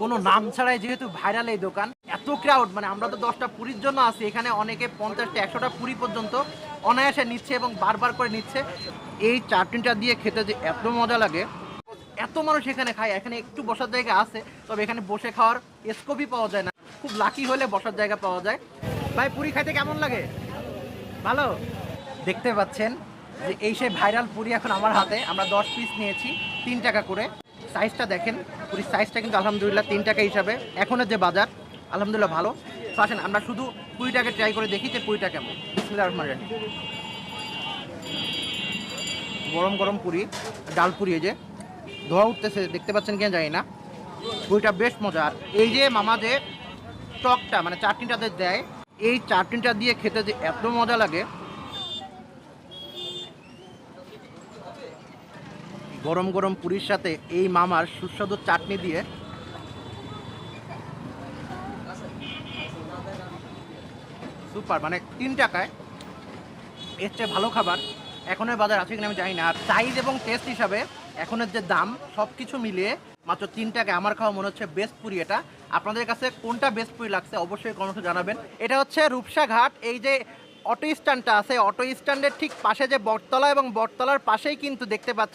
কোনো নাম ছাড়াই যেহেতু ভাইরাল এই দোকান, এত ক্রাউড মানে আমরা তো দশটা পুরীর জন্য আছি, এখানে অনেকে পঞ্চাশটা, একশোটা পুরি পর্যন্ত অনায়াসে নিচ্ছে এবং বারবার করে নিচ্ছে। এই চাটনিটা দিয়ে খেতে যে এত মজা লাগে। এত মানুষ এখানে খায়, এখানে একটু বসার জায়গা আছে, তবে এখানে বসে খাওয়ার স্কোপই পাওয়া যায় না। খুব লাকি হলে বসার জায়গা পাওয়া যায়। ভাই, পুরি খাইতে কেমন লাগে? ভালো? দেখতে পাচ্ছেন যে এই সেই ভাইরাল পুরি এখন আমার হাতে, আমরা দশ পিস নিয়েছি, তিন টাকা করে। সাইজটা দেখেন। পুরীর সাইজটা কিন্তু আলহামদুলিল্লাহ তিন টাকা হিসাবে। এখনের যে বাজার। আলহামদুলিল্লাহ ভালো। তো আসেন, আমরা শুধু পুরিটাকে ট্রাই করে দেখি যে পুরিটা কেমন। বিসমিল্লাহির রহমানির রহিম। গরম গরম পুরি, ডাল পুরি এই যে। ধোয়া উঠতেছে, দেখতে পাচ্ছেন কিনা জানি না। পুরিটা বেশ মজার। এই যে মামা যে টকটা মানে চাটনিটা দেয়, এই চাটনিটা দিয়ে খেতে যে এত মজা লাগে গরম গরম পুরীর সাথে এই মামার সুস্বাদু চাটনি দিয়ে সুপার মানে তিন টাকায়। এর চেয়ে ভালো খাবার এখনের বাজার আছে কিনা আমি জানি না। আর সাইজ এবং টেস্ট হিসাবে এখনের যে দাম সব কিছু মিলিয়ে মাত্র তিন টাকায় আমার খাওয়া মনে হচ্ছে বেস্ট পুরি এটা। আপনাদের কাছে কোনটা বেস্ট পুরি লাগছে অবশ্যই কমেন্টে জানাবেন। এটা হচ্ছে রূপসা ঘাট, এই যে অটো স্ট্যান্ডটা আছে অটো স্ট্যান্ডের ঠিক পাশে যে বটতলা এবং বটতলার পাশেই কিন্তু দেখতে পাচ্ছেন